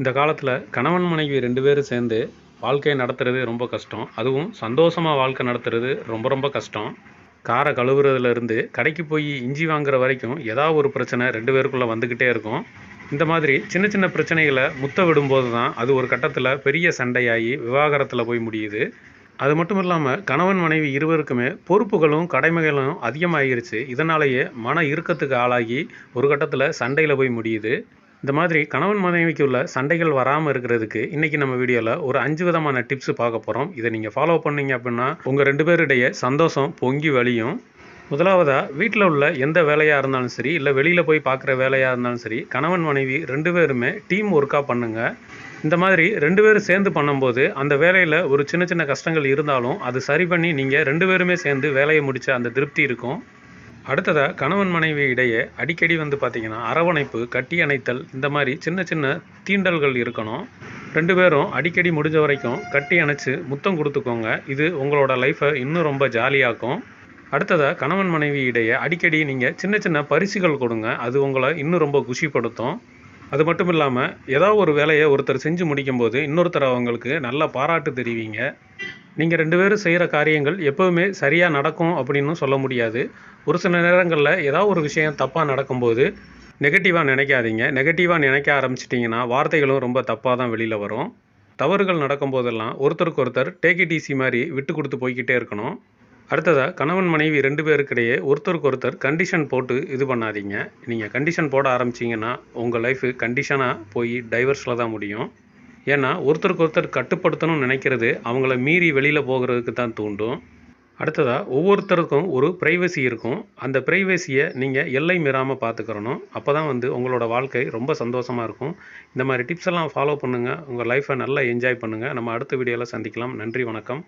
இந்த காலத்தில் கணவன் மனைவி ரெண்டு பேரும் சேர்ந்து வாழ்க்கையை நடத்துறது ரொம்ப கஷ்டம். அதுவும் சந்தோஷமாக வாழ்க்கை நடத்துறது ரொம்ப ரொம்ப கஷ்டம். காரை கழுவுறதுலேருந்து கடைக்கு போய் இஞ்சி வாங்குற வரைக்கும் ஏதாவது ஒரு பிரச்சனை ரெண்டு பேருக்குள்ளே வந்துக்கிட்டே இருக்கும். இந்த மாதிரி சின்ன சின்ன பிரச்சனைகளை முத்த விடும்போது தான் அது ஒரு கட்டத்தில் பெரிய சண்டையாகி விவாகரத்தில் போய் முடியுது. அது மட்டும் இல்லாமல் கணவன் மனைவி இருவருக்குமே பொறுப்புகளும் கடமைகளும் அதிகமாகிருச்சு. இதனாலேயே மன இறுக்கத்துக்கு ஆளாகி ஒரு கட்டத்தில் சண்டையில் போய் முடியுது. இந்த மாதிரி கணவன் மனைவிக்கு உள்ள சண்டைகள் வராமல் இருக்கிறதுக்கு இன்றைக்கி நம்ம வீடியோவில் ஒரு அஞ்சு விதமான டிப்ஸ் பார்க்க போகிறோம் இதை நீங்கள் ஃபாலோ பண்ணீங்க அப்படின்னா உங்கள் ரெண்டு பேருடைய சந்தோஷம் பொங்கி வழியும். முதலாவதாக வீட்டில் உள்ள எந்த வேலையாக இருந்தாலும் சரி இல்லை வெளியில் போய் பார்க்குற வேலையாக இருந்தாலும் சரி கணவன் மனைவி ரெண்டு பேருமே டீம் ஒர்க்காக பண்ணுங்கள் இந்த மாதிரி ரெண்டு பேரும் சேர்ந்து பண்ணும்போது அந்த வேலையில் ஒரு சின்ன சின்ன கஷ்டங்கள் இருந்தாலும் அது சரி பண்ணி நீங்கள் ரெண்டு பேருமே சேர்ந்து வேலையை முடித்த அந்த திருப்தி இருக்கும். அடுத்ததாக கணவன் மனைவி இடையே அடிக்கடி வந்து பார்த்திங்கன்னா அரவணைப்பு கட்டி அணைத்தல் இந்த மாதிரி சின்ன சின்ன தீண்டல்கள் இருக்கணும். ரெண்டு பேரும் அடிக்கடி முடிஞ்ச வரைக்கும் கட்டி அணைச்சு முத்தம் கொடுத்துக்கோங்க. இது உங்களோட லைஃப்பை இன்னும் ரொம்ப ஜாலியாக்கும். அடுத்ததாக கணவன் மனைவி இடையே அடிக்கடி நீங்கள் சின்ன சின்ன பரிசுகள் கொடுங்க. அது உங்களை இன்னும் ரொம்ப குஷிப்படுத்தும். அது மட்டும் இல்லாமல் ஏதாவது ஒரு வேலையை ஒருத்தர் செஞ்சு முடிக்கும்போது இன்னொருத்தர் அவங்களுக்கு நல்ல பாராட்டு தெரிவிங்க. நீங்கள் ரெண்டு பேரும் செய்கிற காரியங்கள் எப்போவுமே சரியாக நடக்கும் அப்படின்னு சொல்ல முடியாது. ஒரு சில நேரங்களில் ஏதாவது ஒரு விஷயம் தப்பாக நடக்கும்போது நெகட்டிவாக நினைக்காதீங்க. நெகட்டிவாக நினைக்க ஆரம்பிச்சிட்டிங்கன்னா வார்த்தைகளும் ரொம்ப தப்பாக தான் வெளியில் வரும். தவறுகள் நடக்கும்போதெல்லாம் ஒருத்தருக்கு ஒருத்தர் டேக் இட் ஈஸி மாதிரி விட்டு கொடுத்து போய்கிட்டே இருக்கணும். அடுத்ததாக கணவன் மனைவி ரெண்டு பேருக்கிடையே ஒருத்தருக்கு ஒருத்தர் கண்டிஷன் போட்டு இது பண்ணாதீங்க. நீங்கள் கண்டிஷன் போட ஆரம்பிச்சிங்கன்னா உங்கள் லைஃபு கண்டிஷனாக போய் டைவர்ஸில் தான் முடியும். ஏன்னா ஒருத்தருக்கு ஒருத்தர் கட்டுப்படுத்தணும்னு நினைக்கிறது அவங்கள மீறி வெளியில் போகிறதுக்கு தான் தூண்டும். அடுத்ததாக ஒவ்வொருத்தருக்கும் ஒரு ப்ரைவசி இருக்கும். அந்த ப்ரைவசியை நீங்கள் எல்லை மீறாமல் பார்த்துக்கிறணும் அப்போ தான் வந்து உங்களோட வாழ்க்கை ரொம்ப சந்தோஷமாக இருக்கும். இந்த மாதிரி டிப்ஸ் எல்லாம் ஃபாலோ பண்ணுங்கள் உங்கள் லைஃப்பை நல்லா என்ஜாய் பண்ணுங்கள் நம்ம அடுத்த வீடியோவில் சந்திக்கலாம். நன்றி வணக்கம்.